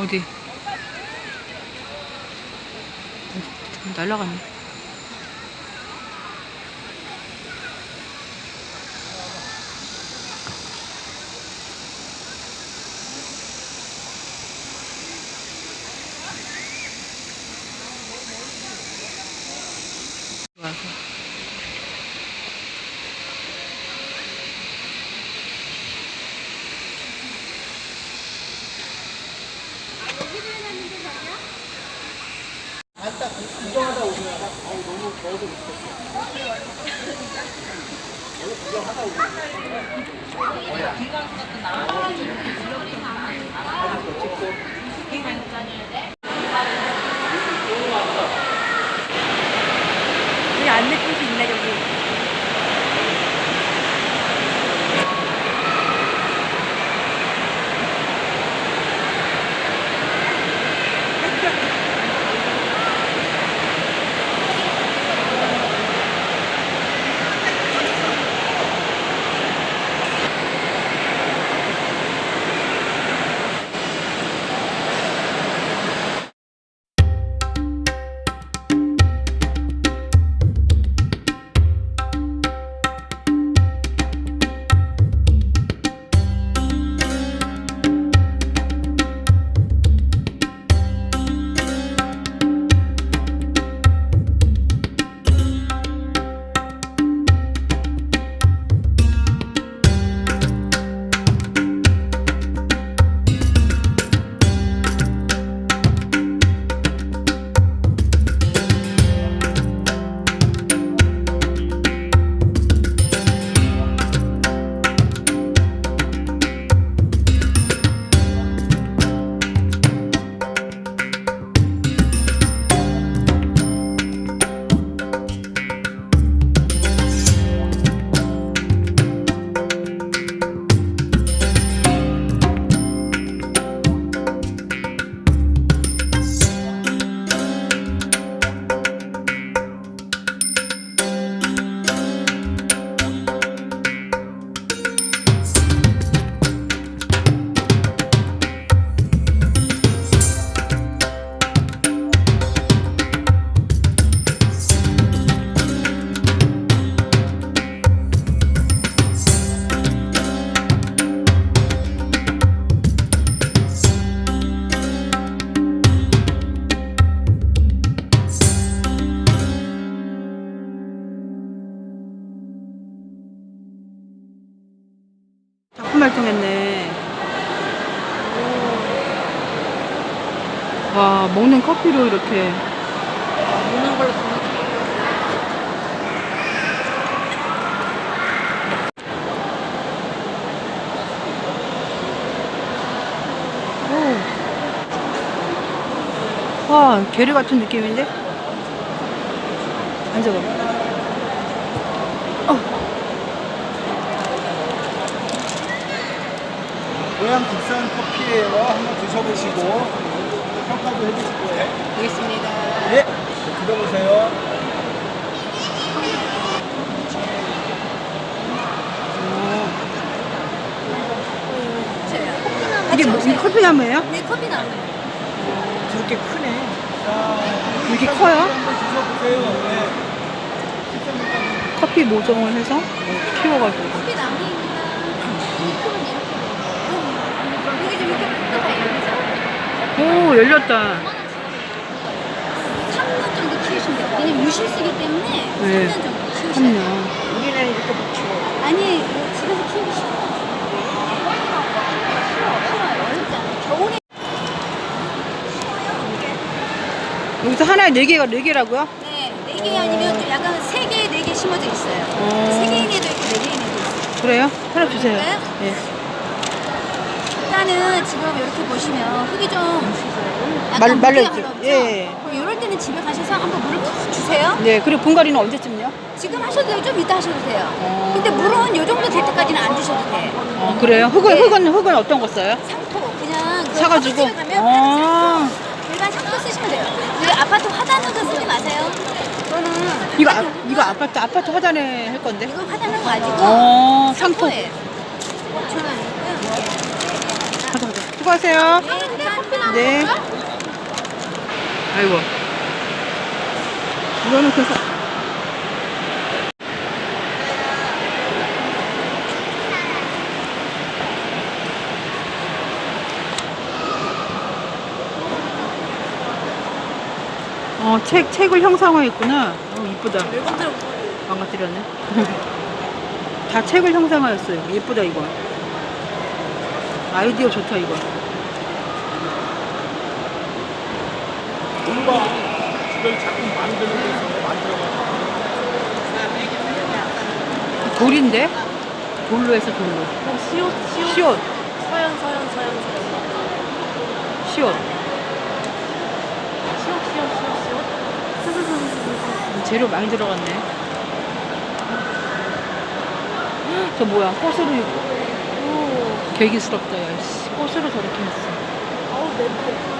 어디? 날라갔네. 여기 커피로 이렇게 먹는 걸로 오. 와 게르 같은 느낌인데? 앉아봐. 어. 고향 국산 커피예요. 한번 드셔보시고 평가도 거예요. 되겠습니다. 예, 들어보세요. 이게 뭐, 이 커피 나무예요? 네, 커피 나무요. 저렇게 크네. 이렇게 커요? 한번 드셔보세요. 네. 커피 모종을 해서 키워가지고. 커피 나무입니다. 이렇게. 여기 좀 이렇게. 오 열렸다. 3년 정도 왜냐면 유실수기 때문에 네. 3년 정도 키우셔야 돼요. 3년. 우리는 이렇게 붙이고. 아니, 이거 집에서 키우기 쉬워. 어렵지 않아요. 겨울에 여기서 하나에 네 개가 네 개라고요? 네, 네 개 아니면 좀 약간 세 개, 네 개 심어져 있어요. 어. 세 개인 애도 있고 네 개인 애도 있어요. 그래요? 하나 주세요. 그럴까요? 예. 일단은 지금 이렇게 보시면 흙이 좀 말- 약간 말라있죠? 물기가 가볍죠? 예. 이럴 때는 집에 가셔서 한번 물을 푹 주세요. 네. 그리고 분갈이는 언제쯤요? 지금 하셔도 돼요. 좀 이따 하셔도 돼요. 어. 근데 물은 이 정도 될 때까지는 안 주셔도 돼. 어 그래요? 흙은 네. 흙은 흙은 어떤 거 써요? 상토 그냥 그 사가지고. 화장실에 가면 어. 상토, 일반 상토 쓰시면 돼요. 그 아파트 화단은 거 쓰지 마세요. 그거는 이거 아, 이거 아파트 아파트 화단에 할 건데. 이거 화단은 거 아니고 어 상토. 상토예요. 5천 원이고요. 가자 가자. 수고하세요. 네. 아이고. 이거는 계속. 어, 책, 책을 형상화했구나. 어, 이쁘다. 망가뜨렸네. 다 책을 형상화했어요. 예쁘다, 이거. 아이디어 좋다, 이거. 뭔가 이걸 자꾸 만드는 데서 만들어가지고 돌인데? 돌로 해서 돌로. 어, 시옷, 시옷. 시옷, 서연, 서연, 서연, 서연. 시옷. 시옷, 시옷, 시옷, 시옷. 스스스스스스. 재료 많이 들어갔네. 헉, 저 뭐야? 꽃으로 오, 계기스럽다, 야. 씨. 꽃으로 저렇게 했어. 아우, 냄새.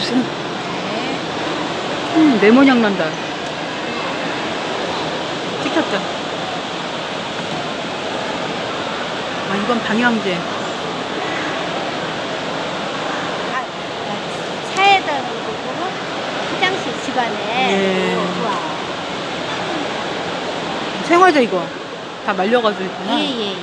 주세요. 네. 음, 레몬 향 난다. 찍혔다. 아, 이건 방향제. 아, 아, 차에다 놓고 화장실 집안에 네. 좋아요. 생화제 이거. 다 말려가지고 있구나. 예예예.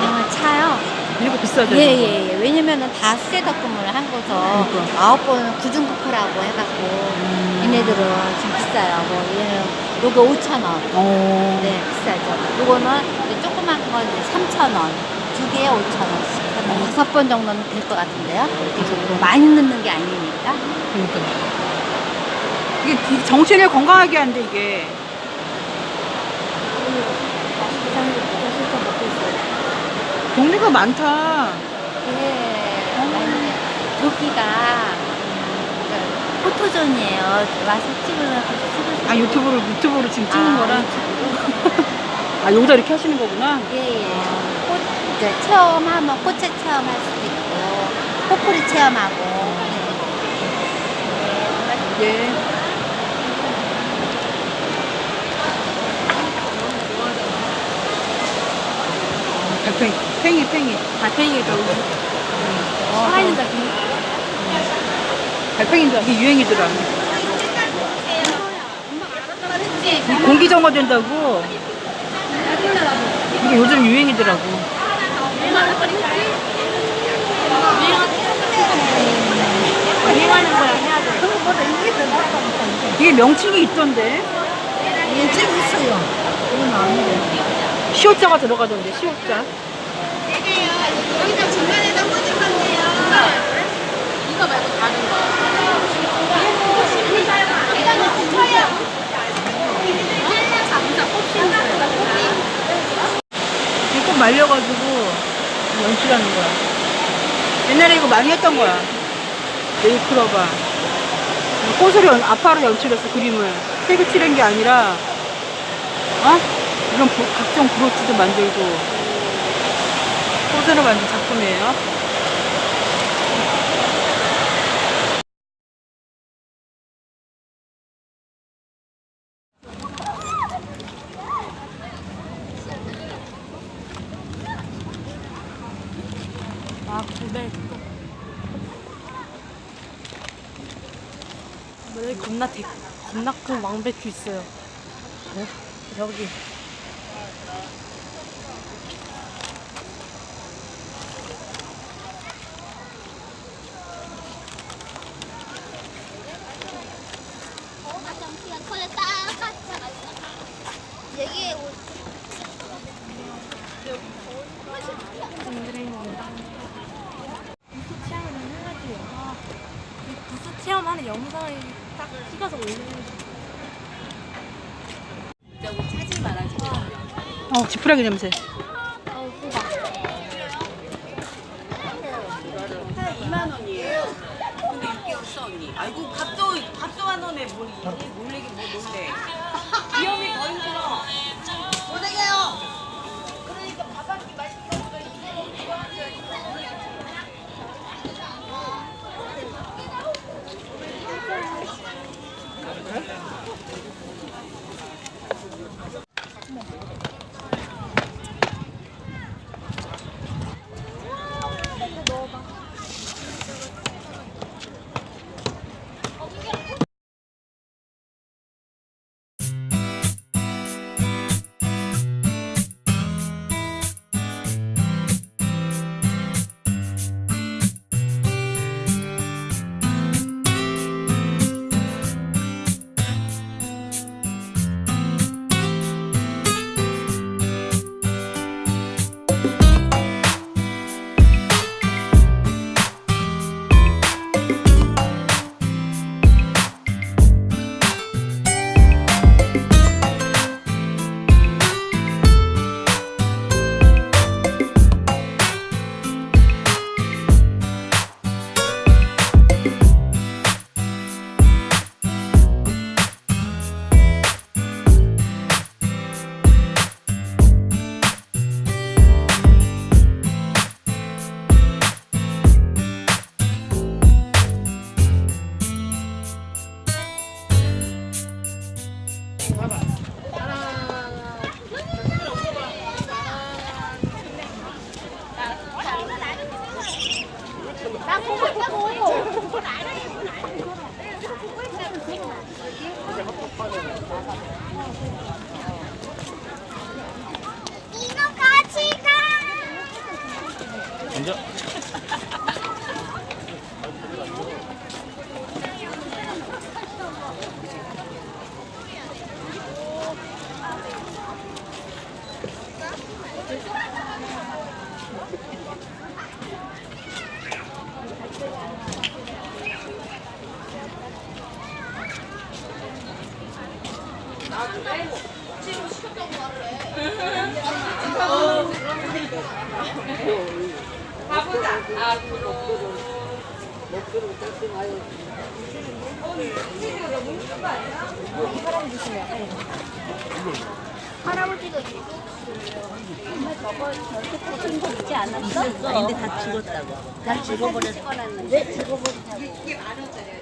아, 차요? 이거 비싸죠? 이거? 예예 예. 왜냐면은 다 수제 덕금을 한 거서 그러니까. 아홉 번은 구중부크라고 해갖고 음. 얘네들은 좀 비싸요. 뭐 얘는 요거 5천 원. 어. 네 비싸죠. 요거는 이제 조그만 건 이제 3천 원. 두 개에 5천 원씩. 한 다섯 번 정도는 될 것 같은데요. 뭐 많이 넣는 게 아니니까. 그러니까. 이게 이 정신을 건강하게 한대, 이게 먹고 있어요. 종류가 많다. 네, 많이 여기가 음, 그 포토존이에요. 와서 찍으려고 찍으세요. 아, 유튜브를, 유튜브로 지금 찍는 아, 거라? 유튜브로? 아, 여기다 이렇게 하시는 거구나? 예, 예. 꽃, 이제 체험하면 꽃에 체험할 수도 있고, 포프리 체험하고. 네. 예. 달팽이, 팽이, 팽이. 달팽이도. 살아있는 거 달팽이도 이게 유행이더라. 이 공기 정화 된다고. 이게 요즘 유행이더라고. 유행하는 거야 해야 돼. 이게 명칭이 있던데. 얘 찍고 있어요. 이건 아닌데. 시옷자가 들어가던데, 시옷자. 여기다 중간에다 꽂을 건데요. 이거 말고 다른 거. 이거는 붙어요. 이거 말려가지고 연출하는 거야. 옛날에 이거 많이 했던 거야. 네이클러바. 꽃으로 연, 아파로 연출했어, 그림을. 색을 칠한 게 아니라, 어? 이런 보- 각종 브로치도 만들고, 꽃으로 만든 작품이에요. 아, 겁나 대, 겁나 큰 왕배추 있어요. 네? 여기. 여기에 부스 체험을 해야지. 아, 이 부스 체험하는 영상을 딱 찍어서 올리는 어, 지푸라기 냄새. 먼저 이모 같이 가. 할아버지도 저거 저렇게 터진 거 있지 않았어? 근데 다 죽었다고. 다 죽어버렸어. 왜 죽어버리냐고.